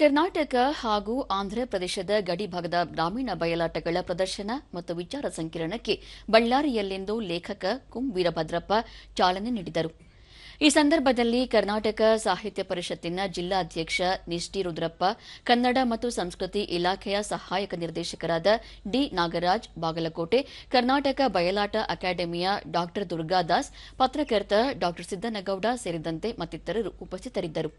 ಕರ್ನಾಟಕ ಹಾಗೂ ಆಂಧ್ರಪ್ರದೇಶದ ಗಡಿಭಾಗದ ಗ್ರಾಮೀಣ ಬಯಲಾಟಗಳ ಪ್ರದರ್ಶನ ಮತ್ತು ವಿಚಾರ ಸಂಕಿರಣಕ್ಕೆ ಬಳ್ಳಾರಿಯಲ್ಲಿಂದು ಲೇಖಕ ಕುಂ ವೀರಭದ್ರಪ್ಪ ಚಾಲನೆ ನೀಡಿದರು. ಈ ಸಂದರ್ಭದಲ್ಲಿ ಕರ್ನಾಟಕ ಸಾಹಿತ್ಯ ಪರಿಷತ್ತಿನ ಜಿಲ್ಲಾಧ್ಯಕ್ಷ ನಿಷ್ಠಿ ರುದ್ರಪ್ಪ ಕನ್ನಡ ಮತ್ತು ಸಂಸ್ಕೃತಿ ಇಲಾಖೆಯ ಸಹಾಯಕ ನಿರ್ದೇಶಕರಾದ ಡಿ ನಾಗರಾಜ್ ಬಾಗಲಕೋಟೆ, ಕರ್ನಾಟಕ ಬಯಲಾಟ ಅಕಾಡೆಮಿಯ ಡಾ ದುರ್ಗಾದಾಸ್, ಪತ್ರಕರ್ತ ಡಾ ಸಿದ್ದನಗೌಡ ಸೇರಿದಂತೆ ಮತ್ತಿತರರು ಉಪಸ್ಥಿತರಿದ್ದರು.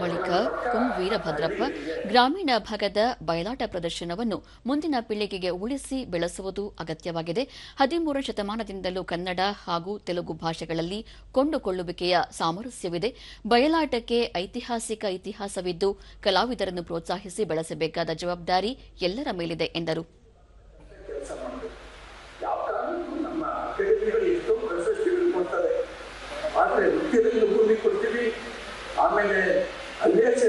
ಬಳಿಕ ಕುಂ ವೀರಭದ್ರಪ್ಪ ಗ್ರಾಮೀಣ ಭಾಗದ ಬಯಲಾಟ ಪ್ರದರ್ಶನವನ್ನು ಮುಂದಿನ ಪೀಳಿಗೆಗೆ ಉಳಿಸಿ ಬೆಳೆಸುವುದು ಅಗತ್ಯವಾಗಿದೆ. ಹದಿಮೂರು ಶತಮಾನದಿಂದಲೂ ಕನ್ನಡ ಹಾಗೂ ತೆಲುಗು ಭಾಷೆಗಳಲ್ಲಿ ಕೊಂಡುಕೊಳ್ಳುವಿಕೆಯ ಸಾಮರಸ್ಯವಿದೆ. ಬಯಲಾಟಕ್ಕೆ ಐತಿಹಾಸಿಕ ಇತಿಹಾಸವಿದ್ದು ಕಲಾವಿದರನ್ನು ಪ್ರೋತ್ಸಾಹಿಸಿ ಬೆಳೆಸಬೇಕಾದ ಜವಾಬ್ದಾರಿ ಎಲ್ಲರ ಮೇಲಿದೆ, ಎಂದರು. ಆಮೇಲೆ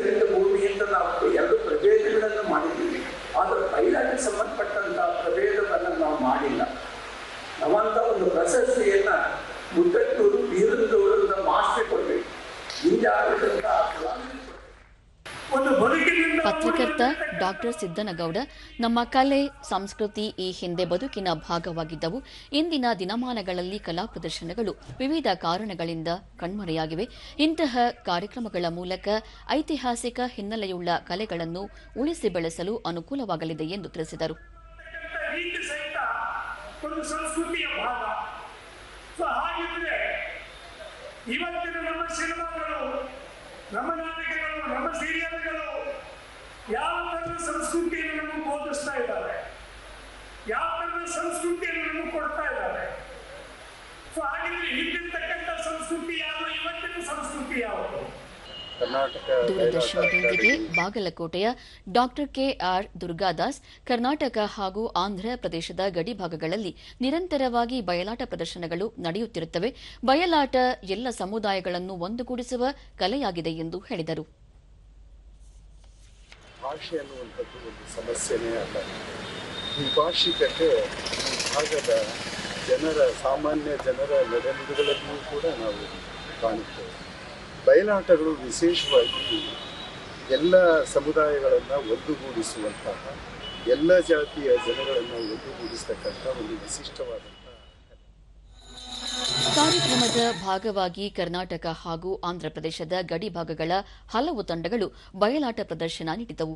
ರಂಗ ಭೂಮಿ ಅಂತ ನಾವು ಎರಡು ಪ್ರಭೇದಗಳನ್ನು ಮಾಡಿದ್ದೀವಿ. ಆದರೆ ಬಯಲಾಟಕ್ಕೆ ಸಂಬಂಧಪಟ್ಟಂತ ಪ್ರಭೇದವನ್ನು ನಾವು ಮಾಡಿಲ್ಲ. ನಾವಂತ ಒಂದು ಪ್ರಶಸ್ತಿಯನ್ನ ಮುದ್ದಟ್ಟೂರು ಬೀರಂದೂರಿಂದ ಮಾಸ್ಟರ್ ಕೊಡ್ಬೇಕು. ಹಿಂದೆ ಆಗಿದ್ದಂತಹ ಒಂದು ಬದುಕಿನಿಂದ ಪತ್ರಕರ್ತ ಡಾಕ್ಟರ್ ಸಿದ್ದನಗೌಡ, ನಮ್ಮ ಕಲೆ, ಸಂಸ್ಕೃತಿ ಈ ಹಿಂದೆ ಬದುಕಿನ ಭಾಗವಾಗಿದ್ದವು. ಇಂದಿನ ದಿನಮಾನಗಳಲ್ಲಿ ಕಲಾ ಪ್ರದರ್ಶನಗಳು ವಿವಿಧ ಕಾರಣಗಳಿಂದ ಕಣ್ಮರೆಯಾಗಿವೆ. ಇಂತಹ ಕಾರ್ಯಕ್ರಮಗಳ ಮೂಲಕ ಐತಿಹಾಸಿಕ ಹಿನ್ನೆಲೆಯುಳ್ಳ ಕಲೆಗಳನ್ನು ಉಳಿಸಿ ಬೆಳೆಸಲು ಅನುಕೂಲವಾಗಲಿದೆ ಎಂದು ತಿಳಿಸಿದರು. ನಮ್ಮ ಸಿನಿಮಾಗಳು, ನಮ್ಮ ನಮ್ಮ ಸೀರಿಯಲ್ಗಳು ಯಾವ ಥರದ ಸಂಸ್ಕೃತಿಯನ್ನು ನಮಗೆ ಬೋಧಿಸ್ತಾ ಇದ್ದಾರೆ? ಯಾವ ಥರದ ಸಂಸ್ಕೃತಿಯನ್ನು ನಮಗೆ ಕೊಡ್ತಾ ಇದ್ದಾರೆ? ಸೊ ಹಾಗಿದ್ರೆ ಹಿಂದಿರ್ತಕ್ಕಂಥ ಸಂಸ್ಕೃತಿ ಯಾವುದು? ಇವತ್ತಿನ ಸಂಸ್ಕೃತಿ ಯಾವುದು? ಕರ್ನಾಟಕ ದೂರದರ್ಶನದೊಂದಿಗೆ ಬಾಗಲಕೋಟೆಯ ಡಾ ಕೆಆರ್ ದುರ್ಗಾದಾಸ್ ಕರ್ನಾಟಕ ಹಾಗೂ ಆಂಧ್ರ ಪ್ರದೇಶದ ಗಡಿಭಾಗಗಳಲ್ಲಿ ನಿರಂತರವಾಗಿ ಬಯಲಾಟ ಪ್ರದರ್ಶನಗಳು ನಡೆಯುತ್ತಿರುತ್ತವೆ. ಬಯಲಾಟ ಎಲ್ಲ ಸಮುದಾಯಗಳನ್ನು ಒಂದುಗೂಡಿಸುವ ಕಲೆಯಾಗಿದೆ ಎಂದು ಹೇಳಿದರು. ಭಾಷೆ ಅನ್ನುವಂಥದ್ದು ಒಂದು ಸಮಸ್ಯೆನೇ ಅಲ್ಲ. ಈ ಭಾಷಿಕತೆ ಈ ಭಾಗದ ಜನರ, ಸಾಮಾನ್ಯ ಜನರ ನಡೆನುಡಿಗಳಲ್ಲಿಯೂ ಕೂಡ ನಾವು ಕಾಣುತ್ತೇವೆ. ಬಯಲಾಟಗಳು ವಿಶೇಷವಾಗಿ ಎಲ್ಲ ಸಮುದಾಯಗಳನ್ನು ಒಂದುಗೂಡಿಸುವಂತಹ ಎಲ್ಲ ಜಾತಿಯ ಜನಗಳನ್ನು ಒಂದುಗೂಡಿಸ್ತಕ್ಕಂಥ ಒಂದು ವಿಶಿಷ್ಟವಾದಂಥ ಕಾರ್ಯಕ್ರಮದ ಭಾಗವಾಗಿ ಕರ್ನಾಟಕ ಹಾಗೂ ಆಂಧ್ರಪ್ರದೇಶದ ಗಡಿಭಾಗಗಳ ಹಲವು ತಂಡಗಳು ಬಯಲಾಟ ಪ್ರದರ್ಶನ ನೀಡಿದವು.